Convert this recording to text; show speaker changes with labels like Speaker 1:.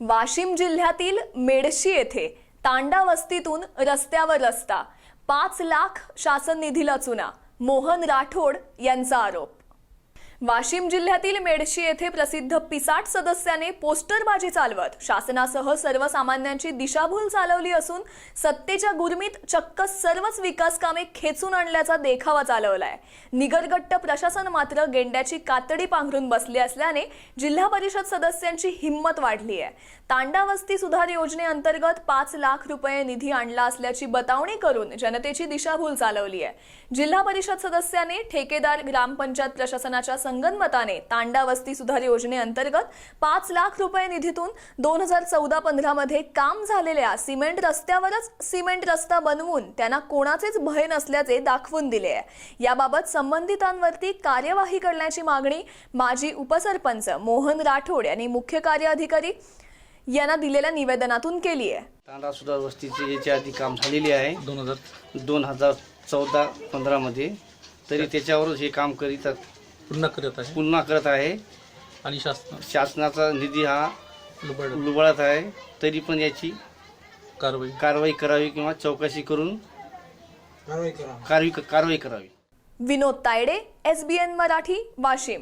Speaker 1: वाशिम जिल्ह्यातील मेडशी येथे तांडा वस्तीतून रस्त्यावर रस्ता. पाच लाख शासन निधीला चुना. मोहन राठोड यांचा आरोप. वाशिम जिल्ह्यातील मेडशी येथे प्रसिद्ध पिसाट सदस्याने पोस्टरबाजी चालवत शासनासह सर्वसामान्यांची दिशाभूल चालवली असून सत्तेच्या गुरमीत चक्क सर्वच विकास कामे खेचून आणल्याचा देखावा चालवलाय. निगरगट्ट प्रशासन मात्र गेंड्याची कातडी पांघरून बसले असल्याने जिल्हा परिषद सदस्यांची हिंमत वाढली आहे. तांडा वस्ती सुधार योजनेअंतर्गत पाच लाख रुपये निधी आणला असल्याची बतावणी करून जनतेची दिशाभूल चालवली आहे. जिल्हा परिषद सदस्याने ठेकेदार ग्रामपंचायत प्रशासनाच्या संगनमताने तांडा वस्ती सुधार योजनेअंतर्गत पाच लाख रुपये निधीतून दोन हजार चौदा पंधरा मध्ये काम झालेल्या सिमेंट रस्त्यावरच सिमेंट रस्ता बनवून त्यांना कोणाचेच भय नसल्याचे दाखवून दिले आहे. याबाबत संबंधितांवरती कार्यवाही करण्याची मागणी माजी उपसरपंच मोहन राठोड यांनी मुख्य कार्याधिकारी यांना दिलेल्या निवेदनातून केली आहे.
Speaker 2: तांडा सुधार वस्तीचे याच्या आधी काम झालेले आहे.
Speaker 3: दोन हजार
Speaker 2: दोन हजार चौदा पंधरामध्ये तरी त्याच्यावरच हे काम करीत
Speaker 3: पुन्हा करत आहे.
Speaker 2: पुन्हा करत आहे.
Speaker 3: आणि शासन
Speaker 2: शासनाचा निधी हा
Speaker 3: लुबाड
Speaker 2: लुबाडत आहे. तरी पण याची
Speaker 3: कारवाई.
Speaker 2: कारवाई करावी किंवा चौकशी करून कारवाई कारवाई करावी.
Speaker 1: विनोद तायडे एसबीएन मराठी वाशिम.